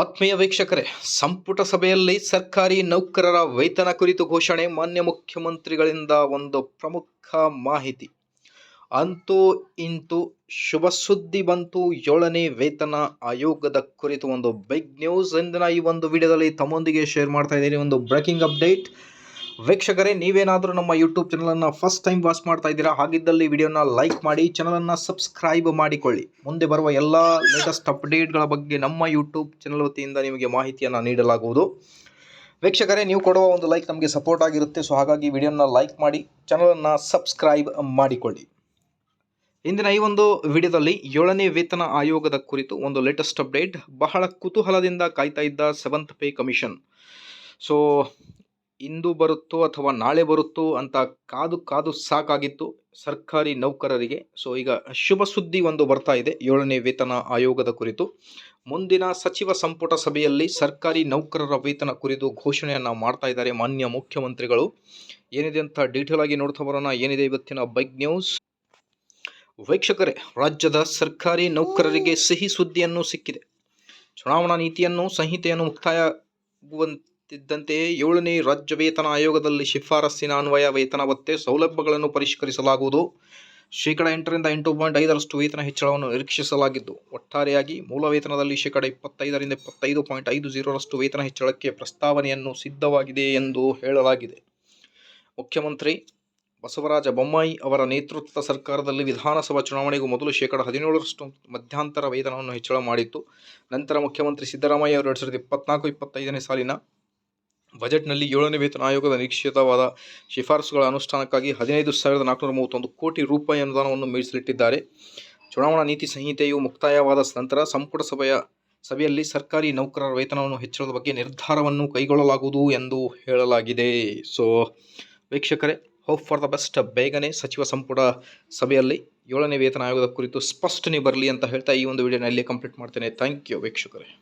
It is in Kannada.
ಆತ್ಮೀಯ ವೀಕ್ಷಕರೇ, ಸಂಪುಟ ಸಭೆಯಲ್ಲಿ ಸರ್ಕಾರಿ ನೌಕರರ ವೇತನ ಕುರಿತು ಘೋಷಣೆ, ಮಾನ್ಯ ಮುಖ್ಯಮಂತ್ರಿಗಳಿಂದ ಒಂದು ಪ್ರಮುಖ ಮಾಹಿತಿ. ಅಂತೂ ಇಂತೂ ಶುಭ ಸುದ್ದಿ ಬಂತು. ಏಳನೇ ವೇತನ ಆಯೋಗದ ಕುರಿತು ಒಂದು ಬಿಗ್ ನ್ಯೂಸ್ ಇಂದಿನ ಈ ಒಂದು ವಿಡಿಯೋದಲ್ಲಿ ತಮ್ಮೊಂದಿಗೆ ಶೇರ್ ಮಾಡ್ತಾ ಇದ್ದೀನಿ. ಒಂದು ಬ್ರೇಕಿಂಗ್ ಅಪ್ಡೇಟ್ ವೀಕ್ಷಕರೇ, ನೀವೇನಾದರೂ ನಮ್ಮ ಯೂಟ್ಯೂಬ್ ಚಾನಲನ್ನು ಫಸ್ಟ್ ಟೈಮ್ ವಾಚ್ ಮಾಡ್ತಾ ಇದ್ದೀರಾ, ಹಾಗಿದ್ದಲ್ಲಿ ವಿಡಿಯೋನ ಲೈಕ್ ಮಾಡಿ ಚಾನಲನ್ನು ಸಬ್ಸ್ಕ್ರೈಬ್ ಮಾಡಿಕೊಳ್ಳಿ. ಮುಂದೆ ಬರುವ ಎಲ್ಲ ಲೇಟೆಸ್ಟ್ ಅಪ್ಡೇಟ್ಗಳ ಬಗ್ಗೆ ನಮ್ಮ ಯೂಟ್ಯೂಬ್ ಚಾನಲ್ ವತಿಯಿಂದ ನಿಮಗೆ ಮಾಹಿತಿಯನ್ನು ನೀಡಲಾಗುವುದು. ವೀಕ್ಷಕರೇ, ನೀವು ಕೊಡುವ ಒಂದು ಲೈಕ್ ನಮಗೆ ಸಪೋರ್ಟ್ ಆಗಿರುತ್ತೆ ಸೊ ಹಾಗಾಗಿ ವಿಡಿಯೋನ ಲೈಕ್ ಮಾಡಿ ಚಾನಲನ್ನು ಸಬ್ಸ್ಕ್ರೈಬ್ ಮಾಡಿಕೊಳ್ಳಿ. ಇಂದಿನ ಈ ಒಂದು ವಿಡಿಯೋದಲ್ಲಿ ಏಳನೇ ವೇತನ ಆಯೋಗದ ಕುರಿತು ಒಂದು ಲೇಟೆಸ್ಟ್ ಅಪ್ಡೇಟ್ ಬಹಳ ಕುತೂಹಲದಿಂದ ಕಾಯ್ತಾ ಇದ್ದ ಸೆವೆಂತ್ ಪೇ ಕಮಿಷನ್ ಸೊ ಇಂದು ಬರುತ್ತೋ ಅಥವಾ ನಾಳೆ ಬರುತ್ತೋ ಅಂತ ಕಾದು ಕಾದು ಸಾಕಾಗಿತ್ತು ಸರ್ಕಾರಿ ನೌಕರರಿಗೆ. ಸೊ ಈಗ ಶುಭ ಸುದ್ದಿ ಒಂದು ಬರ್ತಾ ಇದೆ. ಏಳನೇ ವೇತನ ಆಯೋಗದ ಕುರಿತು. ಮುಂದಿನ ಸಚಿವ ಸಂಪುಟ ಸಭೆಯಲ್ಲಿ ಸರ್ಕಾರಿ ನೌಕರರ ವೇತನ ಕುರಿತು ಘೋಷಣೆಯನ್ನು ಮಾಡ್ತಾ ಇದ್ದಾರೆ ಮಾನ್ಯ ಮುಖ್ಯಮಂತ್ರಿಗಳು. ಏನಿದೆ ಅಂತ ಡೀಟೇಲ್ ಆಗಿ ನೋಡ್ತಾ ಬರೋಣ. ಏನಿದೆ ಇವತ್ತಿನ ಬೈಕ್ ನ್ಯೂಸ್? ವೀಕ್ಷಕರೇ, ರಾಜ್ಯದ ಸರ್ಕಾರಿ ನೌಕರರಿಗೆ ಸಿಹಿ ಸುದ್ದಿಯನ್ನು ಸಿಕ್ಕಿದೆ. ಚುನಾವಣಾ ನೀತಿಯನ್ನು, ಸಂಹಿತೆಯನ್ನು ಮುಕ್ತಾಯವಾಗುವಂತಿದ್ದಂತೆಯೇ ಏಳನೇ ರಾಜ್ಯ ವೇತನ ಆಯೋಗದಲ್ಲಿ ಶಿಫಾರಸ್ಸಿನ ಅನ್ವಯ ವೇತನ ಭತ್ತೆ ಸೌಲಭ್ಯಗಳನ್ನು ಪರಿಷ್ಕರಿಸಲಾಗುವುದು. ಶೇಕಡ ಎಂಟರಿಂದ ಎಂಟು ಪಾಯಿಂಟ್ ಐದರಷ್ಟು ವೇತನ ಹೆಚ್ಚಳವನ್ನು ನಿರೀಕ್ಷಿಸಲಾಗಿದ್ದು, ಒಟ್ಟಾರೆಯಾಗಿ ಮೂಲ ವೇತನದಲ್ಲಿ ಶೇಕಡ ಇಪ್ಪತ್ತೈದರಿಂದ ಇಪ್ಪತ್ತೈದು ಪಾಯಿಂಟ್ ಐದು ಜೀರೋರಷ್ಟು ವೇತನ ಹೆಚ್ಚಳಕ್ಕೆ ಪ್ರಸ್ತಾವನೆಯನ್ನು ಸಿದ್ಧವಾಗಿದೆ ಎಂದು ಹೇಳಲಾಗಿದೆ. ಮುಖ್ಯಮಂತ್ರಿ ಬಸವರಾಜ ಬೊಮ್ಮಾಯಿ ಅವರ ನೇತೃತ್ವದ ಸರ್ಕಾರದಲ್ಲಿ ವಿಧಾನಸಭಾ ಚುನಾವಣೆಗೂ ಮೊದಲು ಶೇಕಡ ಹದಿನೇಳರಷ್ಟು ಮಧ್ಯಂತರ ವೇತನವನ್ನು ಹೆಚ್ಚಳ ಮಾಡಿತ್ತು. ನಂತರ ಮುಖ್ಯಮಂತ್ರಿ ಸಿದ್ದರಾಮಯ್ಯ ಅವರು ಎರಡು ಸಾವಿರದ ಇಪ್ಪತ್ನಾಲ್ಕು, ಇಪ್ಪತ್ತೈದನೇ ಸಾಲಿನ ಬಜೆಟ್ನಲ್ಲಿ ಏಳನೇ ವೇತನ ಆಯೋಗದ ನಿರೀಕ್ಷಿತವಾದ ಶಿಫಾರಸುಗಳ ಅನುಷ್ಠಾನಕ್ಕಾಗಿ ಹದಿನೈದು ಸಾವಿರದ ನಾಲ್ಕುನೂರ ಮೂವತ್ತೊಂದು ಕೋಟಿ ರೂಪಾಯಿ ಅನುದಾನವನ್ನು ಮೀಸಲಿಟ್ಟಿದ್ದಾರೆ ಚುನಾವಣಾ ನೀತಿ ಸಂಹಿತೆಯು ಮುಕ್ತಾಯವಾದ ನಂತರ ಸಂಪುಟ ಸಭೆಯ ಸಭೆಯಲ್ಲಿ ಸರ್ಕಾರಿ ನೌಕರರ ವೇತನವನ್ನು ಹೆಚ್ಚಳದ ಬಗ್ಗೆ ನಿರ್ಧಾರವನ್ನು ಕೈಗೊಳ್ಳಲಾಗುವುದು ಎಂದು ಹೇಳಲಾಗಿದೆ. ಸೊ ವೀಕ್ಷಕರೇ ಹೋಪ್ ಫಾರ್ ದ ಬೆಸ್ಟ್ ಬೇಗನೆ ಸಚಿವ ಸಂಪುಟ ಸಭೆಯಲ್ಲಿ ಏಳನೇ ವೇತನ ಆಯೋಗದ ಕುರಿತು ಸ್ಪಷ್ಟನೆ ಬರಲಿ ಅಂತ ಹೇಳ್ತಾ ಈ ಒಂದು ವಿಡಿಯೋನ ಇಲ್ಲಿ ಕಂಪ್ಲೀಟ್ ಮಾಡ್ತೇನೆ. ಥ್ಯಾಂಕ್ ಯು ವೀಕ್ಷಕರೇ.